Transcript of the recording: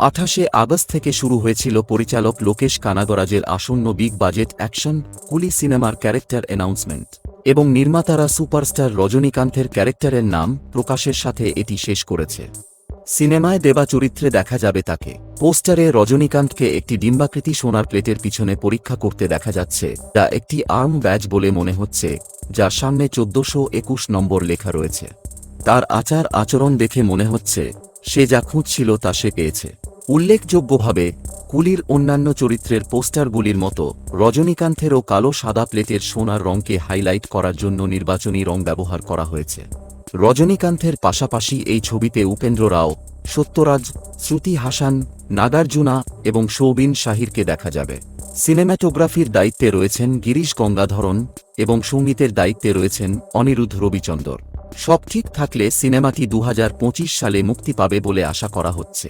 আঠাশে আগস্ট থেকে শুরু হয়েছিল পরিচালক লোকেশ কানাগরাজের আসন্ন বিগ বাজেট অ্যাকশন, কুলি সিনেমার ক্যারেক্টার অ্যানাউন্সমেন্ট, এবং নির্মাতারা সুপারস্টার রজনীকান্তের ক্যারেক্টারের নাম প্রকাশের সাথে এটি শেষ করেছে। সিনেমায় দেবা চরিত্রে দেখা যাবে তাকে। পোস্টারে রজনীকান্তকে একটি ডিম্বাকৃতি সোনার প্লেটের পিছনে পরীক্ষা করতে দেখা যাচ্ছে, যা একটি আর্ম ব্যাজ বলে মনে হচ্ছে, যার সামনে চোদ্দশো একুশ নম্বর লেখা রয়েছে। তার আচার আচরণ দেখে মনে হচ্ছে, সে যা খুঁজছিল তা সে পেয়েছে। উল্লেখযোগ্যভাবে, কুলির অন্যান্য চরিত্রের পোস্টারগুলির মতো রজনীকান্থেরও কালো সাদা প্লেটের সোনার রঙকে হাইলাইট করার জন্য নির্বাচনী রং ব্যবহার করা হয়েছে। রজনীকান্থের পাশাপাশি এই ছবিতে উপেন্দ্র রাও, সত্যরাজ, শ্রুতি হাসান, নাগার্জুনা এবং সৌবিন শাহিরকে দেখা যাবে। সিনেম্যাটোগ্রাফির দায়িত্বে রয়েছেন গিরিশ গঙ্গাধরন এবং সঙ্গীতের দায়িত্বে রয়েছেন অনিরুদ্ধ রবিচন্দর। সব ঠিক থাকলে সিনেমাটি দু হাজার পঁচিশ সালে মুক্তি পাবে বলে আশা করা হচ্ছে।